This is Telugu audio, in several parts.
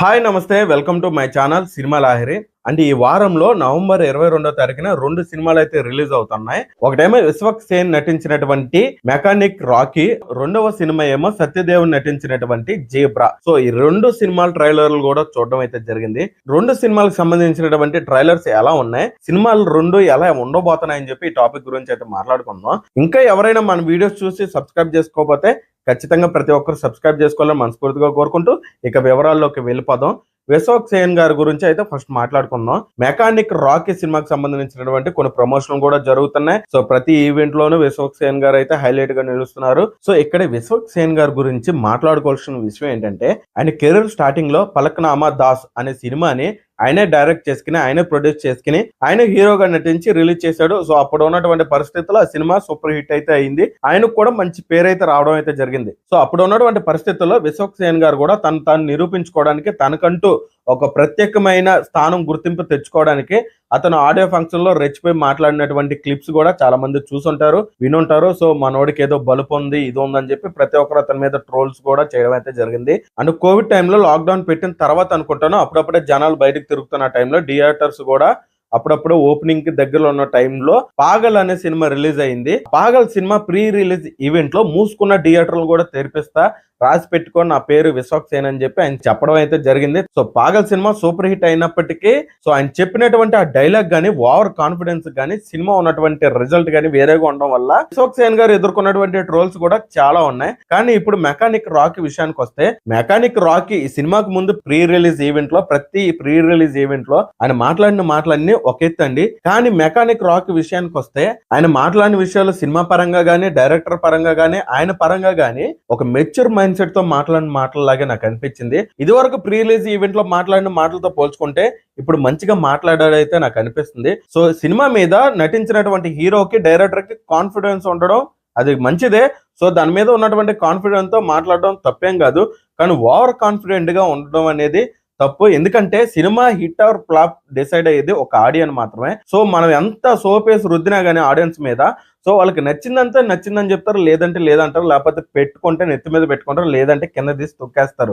హాయ్ నమస్తే. Welcome to my channel cinema Lahiri. అంటే ఈ వారంలో నవంబర్ ఇరవై రెండో తారీఖున రెండు సినిమాలు అయితే రిలీజ్ అవుతున్నాయి. ఒకటేమో విశ్వక్ సేన్ నటించినటువంటి మెకానిక్ రాకీ రెండవ సినిమా ఏమో సత్యదేవ్ నటించినటువంటి జీబ్రా. సో ఈ రెండు సినిమాల ట్రైలర్లు కూడా చూడడం అయితే జరిగింది. రెండు సినిమాలకు సంబంధించినటువంటి ట్రైలర్స్ ఎలా ఉన్నాయి? సినిమాలు రెండు ఎలా ఉండబోతున్నాయని చెప్పి ఈ టాపిక్ గురించి అయితే మాట్లాడుకుందాం. ఇంకా ఎవరైనా మన వీడియోస్ చూసి సబ్స్క్రైబ్ చేసుకోకపోతే ఖచ్చితంగా ప్రతి ఒక్కరు సబ్స్క్రైబ్ చేసుకోవాలని మనస్ఫూర్తిగా కోరుకుంటూ ఇక వివరాల్లోకి వెళ్ళిపోదాం. విశ్వక్ సేన్ గారి గురించి అయితే ఫస్ట్ మాట్లాడుకుందాం. మెకానిక్ రాకీ సినిమాకి సంబంధించినటువంటి కొన్ని ప్రమోషన్ కూడా జరుగుతున్నాయి. సో ప్రతి ఈవెంట్ లోనూ విశ్వక్ సేన్ గారు అయితే హైలైట్గా నిలుస్తున్నారు. సో ఇక్కడ విశ్వక్ సేన్ గారి గురించి మాట్లాడుకోవాల్సిన విషయం ఏంటంటే ఆయన కెరీర్ స్టార్టింగ్లో పలక్నామా దాస్ అనే సినిమాని ఆయనే డైరెక్ట్ చేసుకుని ఆయనే ప్రొడ్యూస్ చేసుకుని ఆయన హీరోగా నటించి రిలీజ్ చేశాడు. సో అప్పుడు ఉన్నటువంటి పరిస్థితుల్లో ఆ సినిమా సూపర్ హిట్ అయితే అయింది. ఆయనకు కూడా మంచి పేరు అయితే రావడం అయితే జరిగింది. సో అప్పుడు ఉన్నటువంటి పరిస్థితుల్లో విశ్వక్ సేన్ గారు కూడా తను తాను నిరూపించుకోవడానికి తనకంటూ ఒక ప్రత్యేకమైన స్థానం గుర్తింపు తెచ్చుకోవడానికి అతను ఆడియో ఫంక్షన్లో రెచ్చిపోయి మాట్లాడినటువంటి క్లిప్స్ కూడా చాలా మంది చూసుంటారు వినుంటారు. సో మనోడికి ఏదో బలుపు ఉంది ఇది ఉందని చెప్పి ప్రతి ఒక్కరు అతని మీద ట్రోల్స్ కూడా చేయడం అయితే జరిగింది. అండ్ కోవిడ్ టైంలో లాక్డౌన్ పెట్టిన తర్వాత అనుకుంటాను అప్పుడప్పుడే జనాలు బయటకు తిరుగుతున్న టైంలో థియేటర్స్ కూడా అప్పుడప్పుడు ఓపెనింగ్కి దగ్గరలో ఉన్న టైంలో పాగల్ అనే సినిమా రిలీజ్ అయింది. పాగల్ సినిమా ప్రీ రిలీజ్ ఈవెంట్లో మూసుకున్న థియేటర్లు కూడా తెరిపిస్తా రాసి పెట్టుకొని నా పేరు విశ్వక్ సేన్ అని చెప్పి ఆయన చెప్పడం అయితే జరిగింది. So Paagal cinema super hit అయినప్పటికీ సో ఆయన చెప్పినటువంటి ఆ డైలాగ్ గానీ ఓవర్ కాన్ఫిడెన్స్ గానీ సినిమా ఉన్నటువంటి రిజల్ట్ గానీ వేరేగా ఉండడం వల్ల విశ్వక్ సేన్ గారు ఎదుర్కొన్నటువంటి ట్రోల్స్ కూడా చాలా ఉన్నాయి. కానీ ఇప్పుడు మెకానిక్ రాకీ విషయానికి వస్తే మెకానిక్ రాకీ ఈ సినిమాకు ముందు ప్రీ రిలీజ్ ఈవెంట్లో ప్రతి ప్రీ రిలీజ్ ఈవెంట్లో ఆయన మాట్లాడిన మాటలన్నీ ఒక ఎత్తు అండి. కానీ మెకానిక్ రాక్ విషయానికి వస్తే ఆయన మాట్లాడిన విషయాలు సినిమా పరంగా గానీ డైరెక్టర్ పరంగా గానీ ఆయన పరంగా గానీ ఒక మెచ్యూర్ మైండ్ సెట్తో మాట్లాడిన మాటలలాగే నాకు అనిపించింది. ఇది వరకు ప్రీ రిలీజ్ ఈవెంట్లో మాట్లాడిన మాటలతో పోల్చుకుంటే ఇప్పుడు మంచిగా మాట్లాడాడైతే నాకు అనిపిస్తుంది. సో సినిమా మీద నటించినటువంటి హీరోకి డైరెక్టర్కి కాన్ఫిడెన్స్ ఉండడం అది మంచిదే. సో దాని మీద ఉన్నటువంటి కాన్ఫిడెన్స్తో మాట్లాడడం తప్పేం కాదు. కానీ ఓవర్ కాన్ఫిడెంట్గా ఉండడం అనేది తప్పు. ఎందుకంటే cinema hit or flop decide అయ్యేది ఒక ఆడియన్స్ మాత్రమే. సో మనం ఎంత సోపేసి రుద్దినా గానీ ఆడియన్స్ మీద సో వాళ్ళకి నచ్చిందంతా నచ్చిందని చెప్తారు లేదంటే లేదంటారు లేకపోతే పెట్టుకుంటే నెత్తి మీద పెట్టుకుంటారు లేదంటే కింద తీసి తొక్కేస్తారు.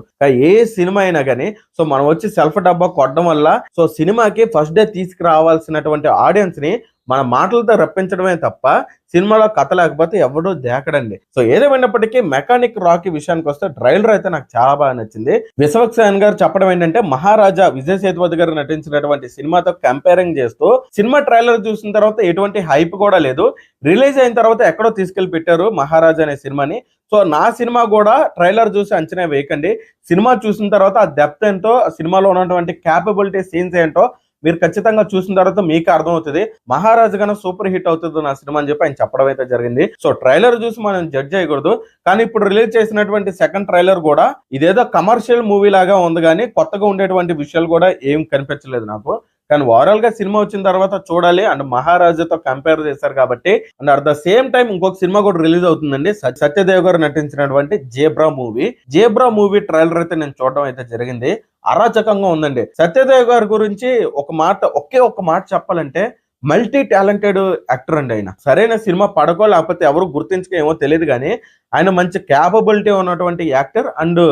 ఏ సినిమా అయినా కానీ సో మనం వచ్చి సెల్ఫ్ డబ్బా కొట్టడం వల్ల సో సినిమాకి ఫస్ట్ డే తీసుకురావాల్సినటువంటి ఆడియన్స్ని మన మాటలతో రప్పించడమే తప్ప సినిమాలో కథ లేకపోతే ఎవడో దేకడండి. సో ఏదేమైనప్పటికీ మెకానిక్ రాకీ విషయానికి వస్తే ట్రైలర్ అయితే నాకు చాలా బాగా నచ్చింది. విశ్వక్ సేన్ గారు చెప్పడం ఏంటంటే మహారాజా విజయ్ సేతుపతి గారు నటించినటువంటి సినిమాతో కంపేరింగ్ చేస్తూ సినిమా ట్రైలర్ చూసిన తర్వాత ఎటువంటి హైప్ కూడా లేదు. రిలీజ్ అయిన తర్వాత ఎక్కడో తీసుకెళ్ళి పెట్టారు మహారాజా అనే సినిమాని. సో నా సినిమా కూడా ట్రైలర్ చూసి అంచనా వేయకండి. సినిమా చూసిన తర్వాత ఆ డెప్త్ ఏంటో సినిమాలో ఉన్నటువంటి క్యాపబిలిటీ సీన్స్ ఏంటో మీరు ఖచ్చితంగా చూసిన తర్వాత మీకు అర్థమవుతుంది. మహారాజుగానే సూపర్ హిట్ అవుతుంది నా సినిమా అని చెప్పి ఆయన చెప్పడం అయితే జరిగింది. సో ట్రైలర్ చూసి మనం జడ్జ్ చేయకూడదు. కానీ ఇప్పుడు రిలీజ్ చేసినటువంటి సెకండ్ ట్రైలర్ కూడా ఇదేదో కమర్షియల్ మూవీ లాగా ఉంది కానీ కొత్తగా ఉండేటువంటి విషయాలు కూడా ఏం కనిపించలేదు నాకు. కానీ ఓవరాల్గా సినిమా వచ్చిన తర్వాత చూడాలి అండ్ మహారాజాతో కంపేర్ చేశారు కాబట్టి and at the same time ఇంకొక సినిమా కూడా రిలీజ్ అవుతుందండి. సత్యదేవ్ గారు నటించినటువంటి Zebra movie. Zebra movie trailer అయితే నేను చూడడం అయితే జరిగింది. అరాచకంగా ఉందండి. సత్యదేవ్ గారి గురించి ఒక మాట ఒకే ఒక మాట చెప్పాలంటే మల్టీ టాలెంటెడ్ యాక్టర్ అండి ఆయన. సరైన సినిమా పడకో లేకపోతే ఎవరు గుర్తించకేమో తెలియదు కానీ ఆయన మంచి క్యాపబిలిటీ ఉన్నటువంటి యాక్టర్ అండ్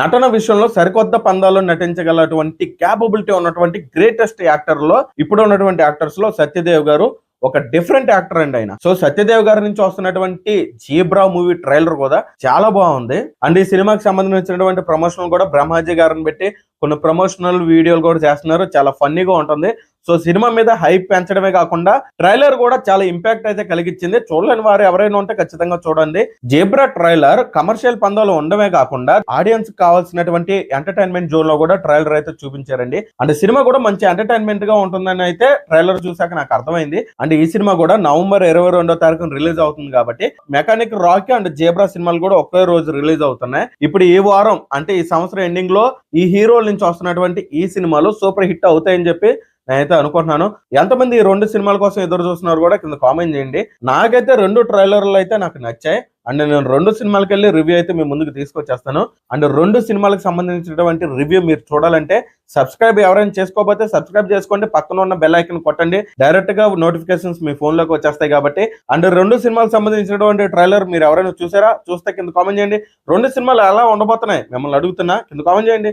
నటన విషయంలో సరికొత్త పందాల్లో నటించగలటువంటి క్యాపబిలిటీ ఉన్నటువంటి గ్రేటెస్ట్ యాక్టర్లో ఇప్పుడు ఉన్నటువంటి యాక్టర్స్లో సత్యదేవ్ గారు ఒక డిఫరెంట్ యాక్టర్ అండి ఆయన. సో సత్యదేవ్ గారి నుంచి వస్తున్నటువంటి జీబ్రా మూవీ ట్రైలర్ కూడా చాలా బాగుంది. అండ్ ఈ సినిమాకి సంబంధించినటువంటి ప్రమోషన్ కూడా బ్రహ్మాజీ గారిని పెట్టి కొన్ని ప్రమోషనల్ వీడియోలు కూడా చేస్తున్నారు. చాలా ఫన్నీగా ఉంటుంది. సో సినిమా మీద హైప్ పెంచడమే కాకుండా ట్రైలర్ కూడా చాలా ఇంపాక్ట్ అయితే కలిగించింది చూడలేని వారు ఎవరైనా ఉంటే ఖచ్చితంగా చూడండి. జేబ్రా ట్రైలర్ కమర్షియల్ పందాలు ఉండమే కాకుండా ఆడియన్స్ కావాల్సినటువంటి ఎంటర్టైన్మెంట్ జోన్లో కూడా ట్రైలర్ అయితే చూపించారండి. అండ్ సినిమా కూడా మంచి ఎంటర్టైన్మెంట్గా ఉంటుందని అయితే ట్రైలర్ చూసాక నాకు అర్థమైంది. అండ్ ఈ సినిమా కూడా నవంబర్ ఇరవై రెండో తారీఖున రిలీజ్ అవుతుంది కాబట్టి మెకానిక్ రాకీ అండ్ జేబ్రా సినిమాలు కూడా ఒకే రోజు రిలీజ్ అవుతున్నాయి. ఇప్పుడు ఈ వారం అంటే ఈ సంవత్సరం ఎండింగ్లో ఈ హీరోల నుంచి వస్తున్నటువంటి ఈ సినిమాలు సూపర్ హిట్ అవుతాయని చెప్పి నేనైతే అనుకుంటున్నాను. ఎంతమంది ఈ రెండు సినిమాల కోసం ఎదురు చూస్తున్నారు కూడా కింద కామెంట్ చేయండి. నాకైతే రెండు ట్రైలర్లు అయితే నాకు నచ్చాయి. అండ్ నేను రెండు సినిమాలకి వెళ్ళి రివ్యూ అయితే మీ ముందుకు తీసుకొచ్చేస్తాను. అండ్ రెండు సినిమాలకు సంబంధించినటువంటి రివ్యూ మీరు చూడాలంటే సబ్స్క్రైబ్ ఎవరైనా చేసుకోకపోతే సబ్స్క్రైబ్ చేసుకోండి. పక్కన ఉన్న బెల్ ఐకన్ కొట్టండి. డైరెక్ట్గా నోటిఫికేషన్స్ మీ ఫోన్లోకి వచ్చేస్తాయి కాబట్టి. అండ్ రెండు సినిమాలకు సంబంధించినటువంటి ట్రైలర్ మీరు ఎవరైనా చూసారా? చూస్తే కింద కామెంట్ చేయండి. రెండు సినిమాలు ఎలా ఉండబోతున్నాయి? మిమ్మల్ని అడుగుతున్నా. కింద కామెంట్ చేయండి.